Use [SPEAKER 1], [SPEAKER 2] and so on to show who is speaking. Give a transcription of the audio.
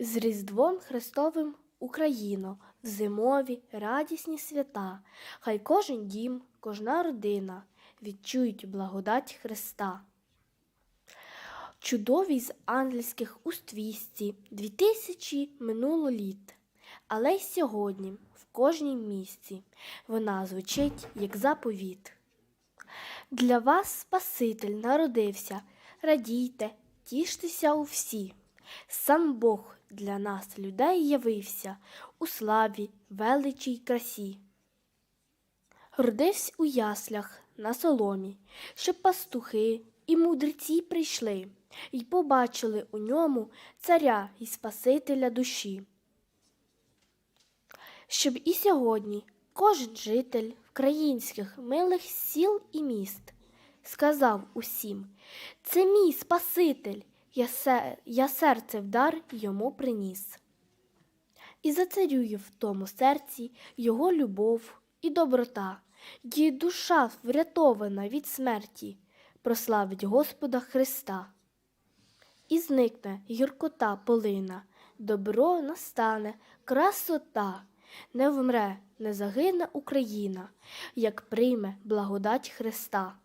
[SPEAKER 1] З Різдвом Христовим Україно, в зимові радісні свята, хай кожен дім, кожна родина відчують благодать Христа. Чудовій з ангельських уствісті дві тисячі минуло літ, але й сьогодні в кожній місці вона звучить як заповіт. Для вас Спаситель народився, радійте, тіштеся у всі. Сам Бог для нас, людей, явився у славі, величі й красі. Родився у яслях на соломі, щоб пастухи і мудреці прийшли й побачили у ньому царя і Спасителя душі. Щоб і сьогодні кожен житель українських милих сіл і міст сказав усім: це мій Спаситель, я, се, я серце в дар йому приніс. І зацарює в тому серці його любов і доброта, її душа врятована від смерті, прославить Господа Христа. І зникне гіркота полина, добро настане, красота, не вмре, не загине Україна, як прийме благодать Христа.